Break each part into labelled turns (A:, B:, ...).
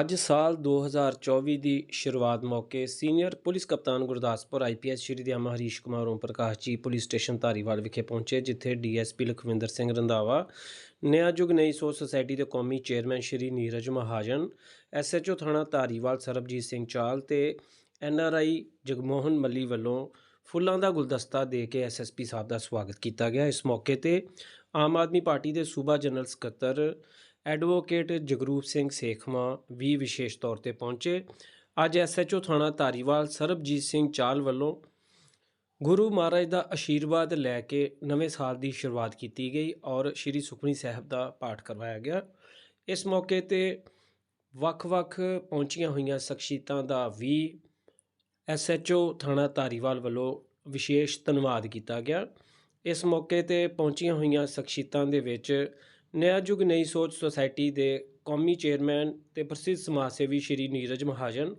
A: ਅੱਜ ਸਾਲ 2024 ਦੀ ਸ਼ੁਰੂਆਤ ਮੌਕੇ ਸੀਨੀਅਰ ਪੁਲਿਸ ਕਪਤਾਨ Gurdaspur IPS Shri Dayama Harish Kumar Om Prakash ji police station Dhariwal ਵਿਖੇ ਪਹੁੰਚੇ, ਜਿੱਥੇ ਡੀਐਸਪੀ ਲਖਵਿੰਦਰ ਸਿੰਘ ਰੰਧਾਵਾ, ਨਿਆਂ ਯੁਗ ਨਈ ਸੋ ਸੁਸਾਇਟੀ ਦੇ ਕੌਮੀ ਚੇਅਰਮੈਨ ਸ਼੍ਰੀ ਨੀਰਜ ਮਹਾਜਨ ਐਸਐਚਓ ਥਾਣਾ ਧਾਰੀਵਾਲ ਸਰਬਜੀਤ ਸਿੰਘ ਚਾਲ ਤੇ ਐਨਆਰਆਈ ਜਗਮੋਹਨ ਮੱਲੀ ਵੱਲੋਂ ਫੁੱਲਾਂ ਦਾ ਗੁਲਦਸਤਾ ਦੇ ਕੇ ਐਸਐਸਪੀ ਸਾਹਿਬ ਦਾ ਸਵਾਗਤ ਕੀਤਾ ਗਿਆ। ਇਸ ਮੌਕੇ ਤੇ ਆਮ ਆਦਮੀ ਪਾਰਟੀ ਦੇ ਸੂਬਾ ਜਨਰਲ ਸਕੱਤਰ ਐਡਵੋਕੇਟ ਜਗਰੂਪ ਸਿੰਘ ਸੇਖਵਾਂ ਵੀ ਵਿਸ਼ੇਸ਼ ਤੌਰ ਤੇ ਪਹੁੰਚੇ। ਅੱਜ ਐਸਐਚਓ ਥਾਣਾ ਧਾਰੀਵਾਲ ਸਰਬਜੀਤ ਸਿੰਘ ਚਾਲ ਵੱਲੋਂ ਗੁਰੂ ਮਹਾਰਾਜ ਦਾ ਆਸ਼ੀਰਵਾਦ ਲੈ ਕੇ ਨਵੇਂ ਸਾਲ ਦੀ ਸ਼ੁਰੂਆਤ ਕੀਤੀ ਗਈ ਔਰ ਸ੍ਰੀ ਸੁਖਮਨੀ ਸਾਹਿਬ ਦਾ ਪਾਠ ਕਰਵਾਇਆ ਗਿਆ। ਇਸ ਮੌਕੇ ਤੇ ਵੱਖ-ਵੱਖ ਪਹੁੰਚੀਆਂ ਹੋਈਆਂ ਸ਼ਖਸੀਅਤਾਂ ਦਾ ਵੀ ਐਸਐਚਓ ਥਾਣਾ ਧਾਰੀਵਾਲ ਵੱਲੋਂ ਵਿਸ਼ੇਸ਼ ਧੰਨਵਾਦ ਕੀਤਾ ਗਿਆ। ਇਸ ਮੌਕੇ ਤੇ ਪਹੁੰਚੀਆਂ ਹੋਈਆਂ ਸ਼ਖਸੀਅਤਾਂ ਦੇ ਵਿੱਚ ਨਿਆ ਯੁੱਗ ਨਈ ਸੋਚ ਸੁਸਾਇਟੀ ਦੇ ਕੌਮੀ ਚੇਅਰਮੈਨ ਤੇ ਪ੍ਰਸਿੱਧ ਸਮਾਜ ਸੇਵੀ Shri Neeraj Mahajan,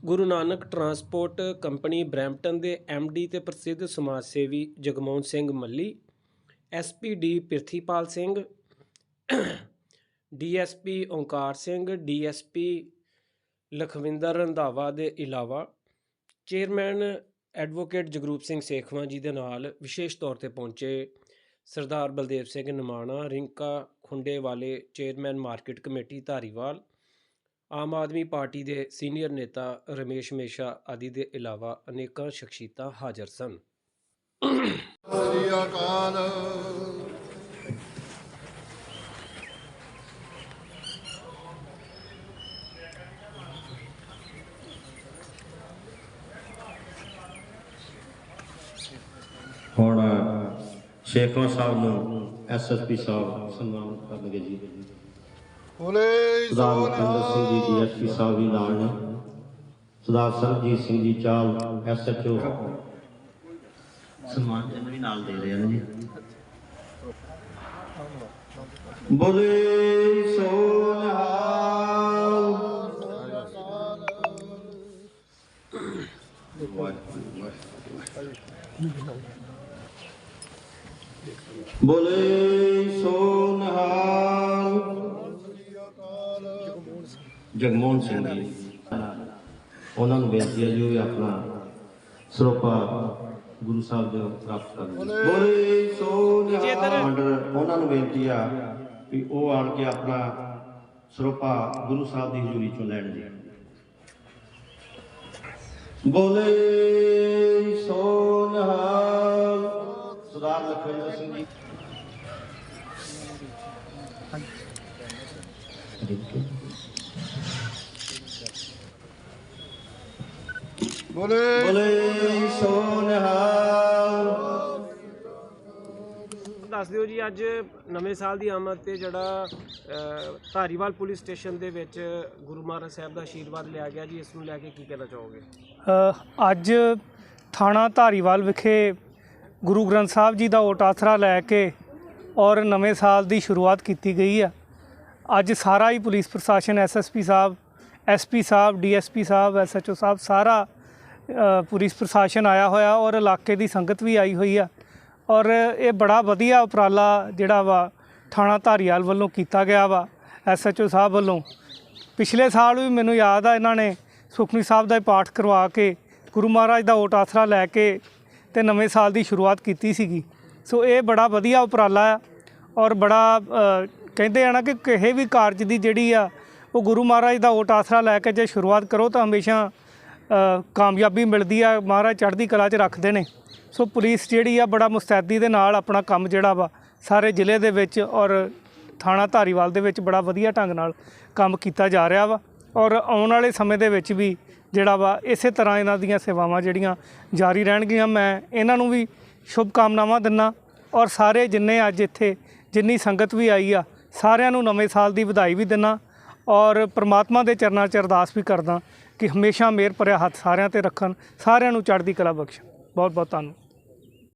A: Guru Nanak transport company Brampton ਦੇ ਡੀ ਤੇ ਪ੍ਰਸਿੱਧ ਸਮਾਜ ਸੇਵੀ Jagmohan Singh Malli SPD Prithipal Singh DSP Onkar Singh DSP Lakhwinder Randhawa ਦੇ ਇਲਾਵਾ ਚੇਅਰਮੈਨ ਐਡਵੋਕੇਟ ਜਗਰੂਪ ਸਿੰਘ ਸੇਖਵਾਂ ਜੀ ਦੇ ਨਾਲ ਵਿਸ਼ੇਸ਼ ਤੌਰ ਤੇ ਪਹੁੰਚੇ ਸਰਦਾਰ ਬਲਦੇਵ ਸਿੰਘ ਨਿਮਾਣਾ ਰਿੰਕਾ ਖੁੰਡੇ ਵਾਲੇ chairman market committee Dhariwal Aam Aadmi party ਦੇ ਸੀਨੀਅਰ ਨੇਤਾ ਰਮੇਸ਼ ਮੇਸ਼ਾ ਆਦਿ ਦੇ ਇਲਾਵਾ ਅਨੇਕਾਂ ਸ਼ਖਸੀਅਤਾਂ ਹਾਜ਼ਰ ਸਨ।
B: ਸ੍ਰੀ ਅਕਾਲ।
C: ਹੁਣ ਸ਼ੇਖਵਾ ਸਾਹਿਬ ਨੂੰ ਐਸਐਸਪੀ ਸਾਹਿਬ ਸਨਮਾਨ ਕਰਨਗੇ ਜੀ।
B: ਬੋਲੇ
C: ਸਰਦਾਰ ਸਿੰਘ ਜੀ ਡੀਐਸਪੀ ਸਾਹਿਬ ਵੀ ਨਾਲ ਨੇ। ਸਰਦਾਰ ਸਰਬਜੀਤ ਸਿੰਘ ਜੀ ਚਾਲ ਐਸਐਚਓ ਸਨਮਾਨ ਇਹਨਾਂ ਵੀ ਨਾਲ ਦੇ ਰਹੇ ਜੀ। ਬੋਲੇ ਸੋ ਨਿਹਾਲ ਬੋਲੇ ਸੋ ਨਿਹਾਲ ਜਗਮੋਹਨ ਸਿੰਘ ਜੀ। ਉਹਨਾਂ ਨੂੰ ਬੇਨਤੀ ਹੈ ਜੀ ਉਹ ਵੀ ਆਪਣਾ ਸਰੋਪਾ ਗੁਰੂ ਸਾਹਿਬ ਦੇ ਪ੍ਰਾਪਤ ਕਰਨ ਬੋਲੇ ਸੋ ਨਿਹਾਲ ਉਹਨਾਂ ਨੂੰ ਬੇਨਤੀ ਆ ਵੀ ਉਹ ਆਣ ਕੇ ਆਪਣਾ ਸਰੋਪਾ ਗੁਰੂ ਸਾਹਿਬ ਦੀ ਹਜ਼ੂਰੀ ਚੋਂ ਲੈਣ ਜੀ। ਬੋਲੇ ਸੋ ਨਿਹਾਲ ਸਰਦਾਰ ਲਖਵਿੰਦਰ ਸਿੰਘ ਜੀ।
B: ਬੋਲੇ।
C: ਬੋਲੇ ਸੋ ਨਿਹਾਲ
A: ਦੱਸ ਦਿਓ ਜੀ ਅੱਜ ਨਵੇਂ ਸਾਲ ਦੀ ਆਮਦ ਤੇ ਜਿਹੜਾ ਧਾਰੀਵਾਲ ਪੁਲਿਸ ਸਟੇਸ਼ਨ ਦੇ ਵਿੱਚ ਗੁਰੂ ਮਹਾਰਾਜ ਸਾਹਿਬ ਦਾ ਆਸ਼ੀਰਵਾਦ ਲਿਆ ਗਿਆ ਜੀ ਇਸ ਨੂੰ ਲੈ ਕੇ ਕੀ ਕਹਿਣਾ ਚਾਹੋਗੇ?
D: ਅੱਜ ਥਾਣਾ ਧਾਰੀਵਾਲ ਵਿਖੇ ਗੁਰੂ ਗ੍ਰੰਥ ਸਾਹਿਬ ਜੀ ਦਾ ਓਟ ਆਸਰਾ ਲੈ ਕੇ ਔਰ ਨਵੇਂ ਸਾਲ ਦੀ ਸ਼ੁਰੂਆਤ ਕੀਤੀ ਗਈ ਆ। ਅੱਜ ਸਾਰਾ ਹੀ ਪੁਲਿਸ ਪ੍ਰਸ਼ਾਸਨ ਐਸਐਸਪੀ ਸਾਹਿਬ ਐਸਪੀ ਸਾਹਿਬ ਡੀਐਸਪੀ ਸਾਹਿਬ ਐਸਐਚਓ ਸਾਹਿਬ, ਸਾਰਾ ਪੁਲਿਸ ਪ੍ਰਸ਼ਾਸਨ ਆਇਆ ਹੋਇਆ ਔਰ ਇਲਾਕੇ ਦੀ ਸੰਗਤ ਵੀ ਆਈ ਹੋਈ ਆ। ਔਰ ਇਹ ਬੜਾ ਵਧੀਆ ਉਪਰਾਲਾ ਜਿਹੜਾ ਵਾ ਥਾਣਾ ਧਾਰੀਵਾਲ ਵੱਲੋਂ ਕੀਤਾ ਗਿਆ ਵਾ ਐਸਐਚਓ ਸਾਹਿਬ ਵੱਲੋਂ। ਪਿਛਲੇ ਸਾਲ ਵੀ ਮੈਨੂੰ ਯਾਦ ਆ, ਇਹਨਾਂ ਨੇ ਸੁਖਮਨੀ ਸਾਹਿਬ ਦਾ ਪਾਠ ਕਰਵਾ ਕੇ, ਗੁਰੂ ਮਹਾਰਾਜ ਦਾ ਓਟ ਆਸਰਾ ਲੈ ਕੇ ਤੇ ਨਵੇਂ ਸਾਲ ਦੀ ਸ਼ੁਰੂਆਤ ਕੀਤੀ ਸੀਗੀ। ਸੋ ਇਹ ਬੜਾ ਵਧੀਆ ਉਪਰਾਲਾ ਆ ਔਰ ਬੜਾ ਕਹਿੰਦੇ ਆ ਨਾ ਕਿ ਕਿਸੇ ਵੀ ਕਾਰਜ ਦੀ ਜਿਹੜੀ ਆ, ਉਹ ਗੁਰੂ ਮਹਾਰਾਜ ਦਾ ਓਟ ਆਸਰਾ ਲੈ ਕੇ ਜੇ ਸ਼ੁਰੂਆਤ ਕਰੋ ਤਾਂ ਹਮੇਸ਼ਾ ਕਾਮਯਾਬੀ ਮਿਲਦੀ ਆ, ਮਹਾਰਾਜ ਚੜ੍ਹਦੀ ਕਲਾ 'ਚ ਰੱਖਦੇ ਨੇ। ਸੋ ਪੁਲਿਸ ਜਿਹੜੀ ਆ ਬੜਾ ਮੁਸਤੈਦੀ ਦੇ ਨਾਲ ਆਪਣਾ ਕੰਮ ਜਿਹੜਾ ਵਾ, ਸਾਰੇ ਜ਼ਿਲ੍ਹੇ ਦੇ ਵਿੱਚ ਔਰ ਥਾਣਾ ਧਾਰੀਵਾਲ ਦੇ ਵਿੱਚ ਬੜਾ ਵਧੀਆ ਢੰਗ ਨਾਲ ਕੰਮ ਕੀਤਾ ਜਾ ਰਿਹਾ ਵਾ। ਔਰ ਆਉਣ ਵਾਲੇ ਸਮੇਂ ਦੇ ਵਿੱਚ ਵੀ ਜਿਹੜਾ ਵਾ, ਇਸੇ ਤਰ੍ਹਾਂ ਇਹਨਾਂ ਦੀਆਂ ਸੇਵਾਵਾਂ ਜਿਹੜੀਆਂ ਜਾਰੀ ਰਹਿਣਗੀਆਂ, ਮੈਂ ਇਹਨਾਂ ਨੂੰ ਵੀ ਸ਼ੁਭ ਕਾਮਨਾਵਾਂ ਦਿੰਨਾ। ਔਰ ਸਾਰੇ ਜਿੰਨੇ ਅੱਜ ਇੱਥੇ ਜਿੰਨੀ ਸੰਗਤ ਵੀ ਆਈ ਆ, ਸਾਰਿਆਂ ਨੂੰ ਨਵੇਂ ਸਾਲ ਦੀ ਵਧਾਈ ਵੀ ਦਿੰਨਾ। ਔਰ ਪ੍ਰਮਾਤਮਾ ਦੇ ਚਰਨਾਂ 'ਚ ਅਰਦਾਸ ਵੀ ਕਰਦਾ ਕਿ ਹਮੇਸ਼ਾ ਮੇਰ ਭਰਿਆ ਹੱਥ ਸਾਰਿਆਂ ਤੇ ਰੱਖਣ, ਸਾਰਿਆਂ ਨੂੰ ਚੜ੍ਹਦੀ ਕਲਾ ਬਖਸ਼ਣ। ਬਹੁਤ ਬਹੁਤ ਧੰਨਵਾਦ।